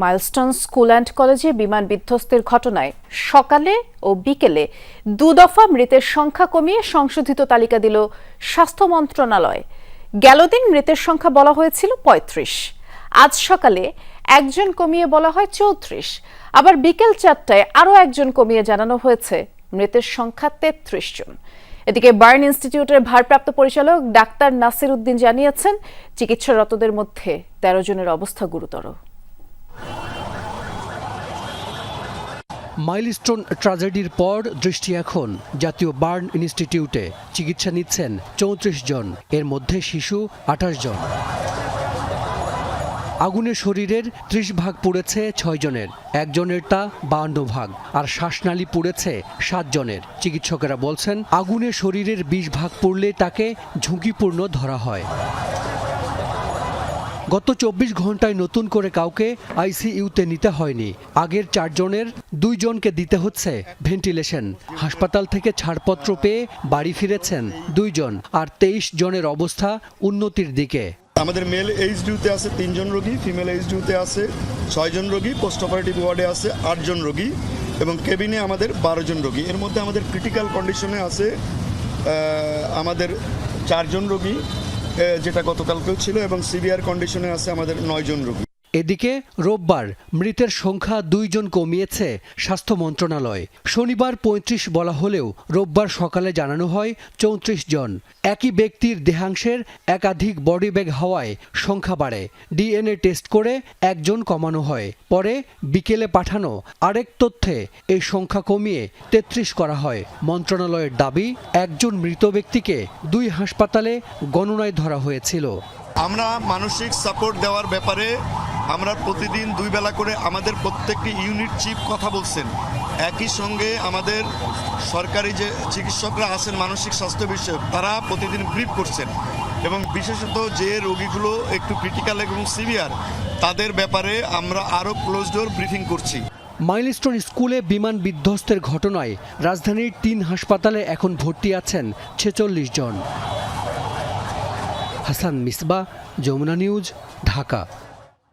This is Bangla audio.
মাইলস্টোন স্কুল অ্যান্ড কলেজে বিমান বিধ্বস্তের ঘটনায় সকালে ও বিকেলে দুদফা মৃতের সংখ্যা কমিয়ে সংশোধিত তালিকা দিল স্বাস্থ্য মন্ত্রণালয়। গেল দিন মৃতের সংখ্যা বলা হয়েছিল পঁয়ত্রিশ। আজ সকালে একজন কমিয়ে বলা হয় চৌত্রিশ। আবার বিকেল চারটায় আরও একজন কমিয়ে জানানো হয়েছে মৃতের সংখ্যা তেত্রিশ জন। এদিকে বার্ন ইনস্টিটিউটের ভারপ্রাপ্ত পরিচালক ডাক্তার নাসির উদ্দিন জানিয়েছেন, চিকিৎসারতদের মধ্যে তেরো জনের অবস্থা গুরুতর। মাইলস্টোন ট্রাজেডির পর দৃষ্টি এখন। জাতীয় বার্ন ইনস্টিটিউটে চিকিৎসা নিচ্ছেন চৌত্রিশ জন। এর মধ্যে শিশু আঠাশ জন। আগুনে শরীরের ত্রিশ ভাগ পুড়েছে ছয় জনের। একজনের তা বাহান্ন ভাগ, আর শ্বাসনালী পুড়েছে সাত জনের। চিকিৎসকেরা বলছেন, আগুনে শরীরের বিশ ভাগ পুড়লে তাকে ঝুঁকিপূর্ণ ধরা হয়। গত চব্বিশ ঘন্টায় নতুন করে কাউকে আইসিইউতে নিতে হয়নি। আগের চারজনের দুইজনকে দিতে হচ্ছে ভেন্টিলেশন। হাসপাতাল থেকে ছাড়পত্র পেয়ে বাড়ি ফিরেছেন দুইজন আর তেইশ জনের অবস্থা উন্নতির দিকে। আমাদের মেল এইচ ডিউতে আছে তিনজন রোগী ফিমেল এইচ ডিউতে আছে ছয়জন রোগী পোস্ট অপারেটিভ ওয়ার্ডে আছে আটজন রোগী এবং কেবিনে আমাদের বারো জন রোগী। এর মধ্যে আমাদের ক্রিটিক্যাল কন্ডিশনে আছে আমাদের চারজন রোগী যেটা গতকালকেও ছিল এবং সিভিয়ার কন্ডিশনে আছে আমাদের নয়জন রোগী। এদিকে রোববার মৃতের সংখ্যা দুইজন কমিয়েছে স্বাস্থ্য মন্ত্রণালয়। শনিবার পঁয়ত্রিশ বলা হলেও রোববার সকালে জানানো হয় চৌত্রিশ জন। একই ব্যক্তির দেহাংশের একাধিক বডি ব্যাগ হওয়ায় সংখ্যা বাড়ে। ডিএনএ টেস্ট করে একজন কমানো হয়। পরে বিকেলে পাঠানো আরেক তথ্যে এই সংখ্যা কমিয়ে তেত্রিশ করা হয়। মন্ত্রণালয়ের দাবি, একজন মৃত ব্যক্তিকে দুই হাসপাতালে গণনায় ধরা হয়েছিল। আমরা মানসিক সাপোর্ট দেওয়ার ব্যাপারে আমরা প্রতিদিন দুই বেলা করে আমাদের প্রত্যেকটি ইউনিট চিফ কথা বলছেন। একই সঙ্গে আমাদের সরকারি যে চিকিৎসকরা আছেন, মানসিক স্বাস্থ্য বিষয়ক, তারা প্রতিদিন ব্রিফ করছেন। এবং বিশেষত যে রোগীগুলো একটু ক্রিটিক্যাল এবং সিভিয়ার তাদের ব্যাপারে আমরা আরও ক্লোজ ডোর ব্রিফিং করছি। মাইলস্টোন স্কুলে বিমান বিধ্বস্তের ঘটনায় রাজধানীর তিন হাসপাতালে এখন ভর্তি আছেন ছেচল্লিশ জন। হাসান মিসবা, যমুনা নিউজ, ঢাকা।